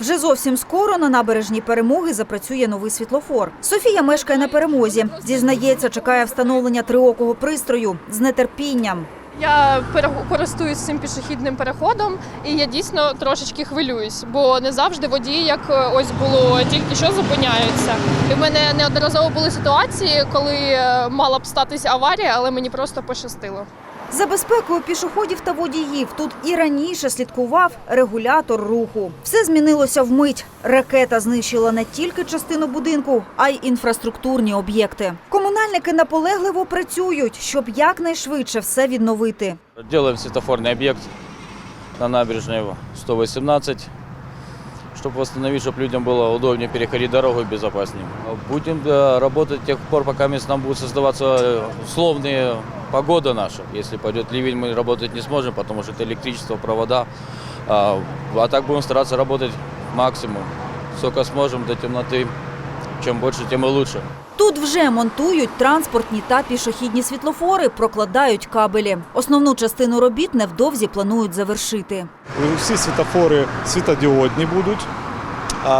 Вже зовсім скоро на набережній перемоги запрацює новий світлофор. Софія мешкає на перемозі. Зізнається, чекає встановлення триокого пристрою з нетерпінням. Я користуюсь цим пішохідним переходом, і я дійсно трошечки хвилююсь, бо не завжди водії, як е, ось було тільки що зупиняються. І в мене неодноразово були ситуації, коли е, мала б статися аварія, але мені просто пощастило. За безпекою пішоходів та водіїв тут і раніше слідкував регулятор руху. Все змінилося вмить. Ракета знищила не тільки частину будинку, а й інфраструктурні об'єкти. Комунальники наполегливо працюють, щоб якнайшвидше все відновити. робити. Робимо світофорний об'єкт на набережній 118, чтобы восстановить, чтобы людям было удобнее переходити дорогу и безопаснее. А будем э, работать до тих пор, поки нам будут создаваться э, условные погода наша. Если пойдет ливень, мы работать не сможем, потому что це електричество, провода. А, а так будем стараться работать максимум. Сколько сможем до темноты. Чем больше, тем и лучше. Тут вже монтують транспортні та пішохідні світлофори, прокладають кабелі. Основну частину робіт невдовзі планують завершити. Всі світофори світодіодні будуть.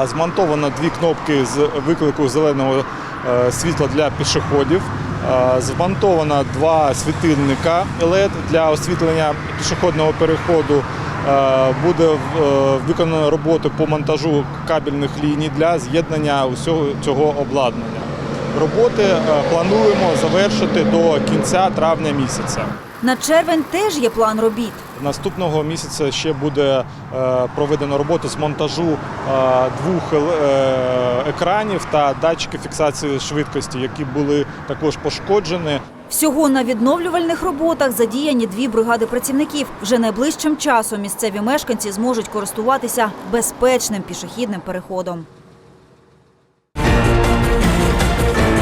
Змонтовано дві кнопки з виклику зеленого е, світла для пішоходів. Змонтовано два світильника LED для освітлення пішохідного переходу. Е, Буде е, виконано роботи по монтажу кабельних ліній для з'єднання усього цього обладнання. Роботи е, плануємо завершити до кінця травня місяця. На червень теж є план робіт. Наступного місяця ще буде е, проведено роботу з монтажу е, двох екранів та датчиків фіксації швидкості, які були також пошкоджені. Всього на відновлювальних роботах задіяні дві бригади працівників. Вже найближчим часом місцеві мешканці зможуть користуватися безпечним пішохідним переходом. Thank you.